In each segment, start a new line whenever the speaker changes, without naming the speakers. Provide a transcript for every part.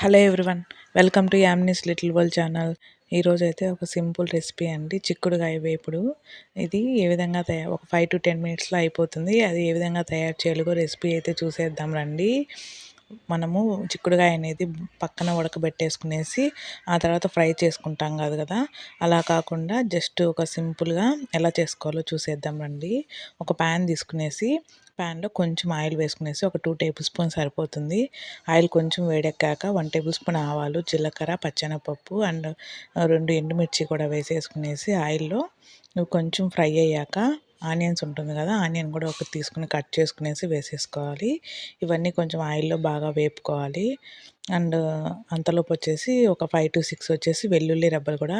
Hello everyone welcome to Yamni's little world channel ఈరోజు అయితే ఒక సింపుల్ రెసిపీ అండి చిక్కుడుకాయ వేపుడు. ఇది ఏ విధంగా తయారు ఒక ఫైవ్ టు టెన్ మినిట్స్లో అయిపోతుంది. అది ఏ విధంగా తయారు చేయాలో రెసిపీ అయితే చూసేద్దాం రండి. మనము చిక్కుడుగాయ అనేది పక్కన ఉడకబెట్టేసుకునేసి ఆ తర్వాత ఫ్రై చేసుకుంటాం కాదు కదా? అలా కాకుండా జస్ట్ ఒక సింపుల్గా ఎలా చేసుకోవాలో చూసేద్దాం రండి. ఒక ప్యాన్ తీసుకునేసి ప్యాన్లో కొంచెం ఆయిల్ వేసుకునేసి ఒక టూ టేబుల్ స్పూన్ సరిపోతుంది. ఆయిల్ కొంచెం వేడెక్కాక వన్ టేబుల్ స్పూన్ ఆవాలు జీలకర్ర పచ్చెనపప్పు అండ్ రెండు ఎండుమిర్చి కూడా వేసేసుకునేసి ఆయిల్లో కొంచెం ఫ్రై అయ్యాక ఆనియన్స్ ఉంటుంది కదా ఆనియన్ కూడా ఒకటి తీసుకుని కట్ చేసుకునేసి వేసేసుకోవాలి. ఇవన్నీ కొంచెం ఆయిల్లో బాగా వేపుకోవాలి. అండ్ అంతలోపు వచ్చేసి ఒక ఫైవ్ టు సిక్స్ వచ్చేసి వెల్లుల్లి రెబ్బలు కూడా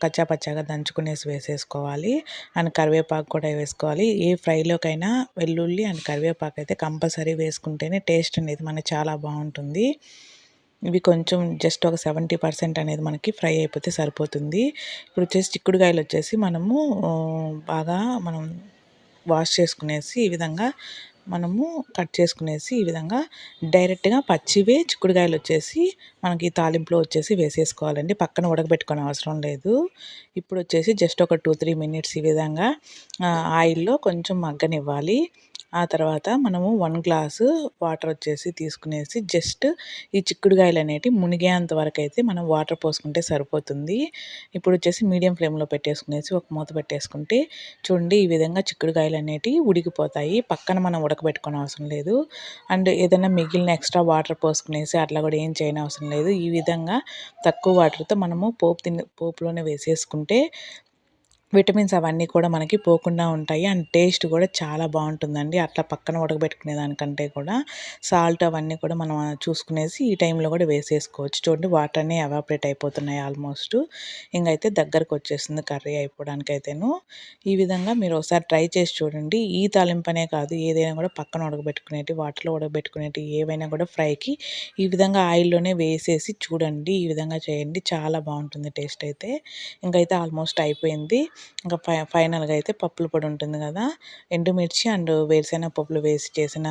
కచ్చా పచ్చాగా దంచుకునేసి వేసేసుకోవాలి. అండ్ కరివేపాకు కూడా వేసుకోవాలి. ఏ ఫ్రైలోకైనా వెల్లుల్లి అండ్ కరివేపాకు అయితే కంపల్సరీ వేసుకుంటేనే టేస్ట్ అనేది మనకి చాలా బాగుంటుంది. ఇవి కొంచెం జస్ట్ ఒక సెవెంటీ పర్సెంట్ అనేది మనకి ఫ్రై అయిపోతే సరిపోతుంది. ఇప్పుడు వచ్చేసి చిక్కుడుకాయలు వచ్చేసి మనము బాగా మనం వాష్ చేసుకునేసి ఈ విధంగా మనము కట్ చేసుకునేసి ఈ విధంగా డైరెక్ట్గా పచ్చివే చిక్కుడుకాయలు వచ్చేసి మనకి తాలింపులో వచ్చేసి వేసేసుకోవాలండి. పక్కన ఉడకబెట్టుకునే అవసరం లేదు. ఇప్పుడు వచ్చేసి జస్ట్ ఒక టూ త్రీ మినిట్స్ ఈ విధంగా ఆయిల్లో కొంచెం మగ్గనివ్వాలి. ఆ తర్వాత మనము వన్ గ్లాసు వాటర్ వచ్చేసి తీసుకునేసి జస్ట్ ఈ చిక్కుడుగాయలు అనేటివి మునిగేంత వరకు అయితే మనం వాటర్ పోసుకుంటే సరిపోతుంది. ఇప్పుడు వచ్చేసి మీడియం ఫ్లేమ్లో పెట్టేసుకునేసి ఒక మూత పెట్టేసుకుంటే చూడండి ఈ విధంగా చిక్కుడుగాయలు అనేటివి ఉడికిపోతాయి. పక్కన మనం ఉడకబెట్టుకునే అవసరం లేదు. అండ్ ఏదైనా మిగిలిన ఎక్స్ట్రా వాటర్ పోసుకునేసి అట్లా కూడా ఏం చేయని అవసరం లేదు. ఈ విధంగా తక్కువ వాటర్తో మనము పోపు తిని పోపులోనే వేసేసుకుంటే విటమిన్స్ అవన్నీ కూడా మనకి పోకుండా ఉంటాయి. అండ్ టేస్ట్ కూడా చాలా బాగుంటుందండి. అట్లా పక్కన ఉడకబెట్టుకునే దానికంటే కూడా. సాల్ట్ అవన్నీ కూడా మనం చూసుకునేసి ఈ టైంలో కూడా వేసేసుకోవచ్చు. చూడండి వాటర్ అన్నీ ఎవాపరేట్ అయిపోతున్నాయి ఆల్మోస్ట్. ఇంకైతే దగ్గరకు వచ్చేస్తుంది కర్రీ అయిపోవడానికి ఈ విధంగా మీరు ఒకసారి ట్రై చేసి చూడండి. ఈ తాలింపనే కాదు ఏదైనా కూడా పక్కన ఉడకబెట్టుకునేటి వాటర్లో ఉడకబెట్టుకునేటి ఏవైనా కూడా ఫ్రైకి ఈ విధంగా ఆయిల్లోనే వేసేసి చూడండి. ఈ విధంగా చేయండి. చాలా బాగుంటుంది టేస్ట్ అయితే. ఇంకైతే ఆల్మోస్ట్ అయిపోయింది. ఇంకా ఫై ఫైనల్గా అయితే పప్పుల పొడి ఉంటుంది కదా. ఎండుమిర్చి అండ్ వేరుశెనగ పప్పులు వేసి చేసిన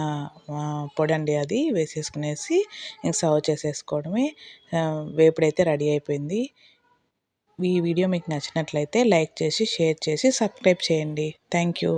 పొడి అండి అది. వేసేసుకునేసి ఇంక సర్వ్ చేసేసుకోవడమే. వేపుడైతే రెడీ అయిపోయింది. ఈ వీడియో మీకు నచ్చినట్లయితే లైక్ చేసి షేర్ చేసి సబ్స్క్రైబ్ చేయండి. Thank you.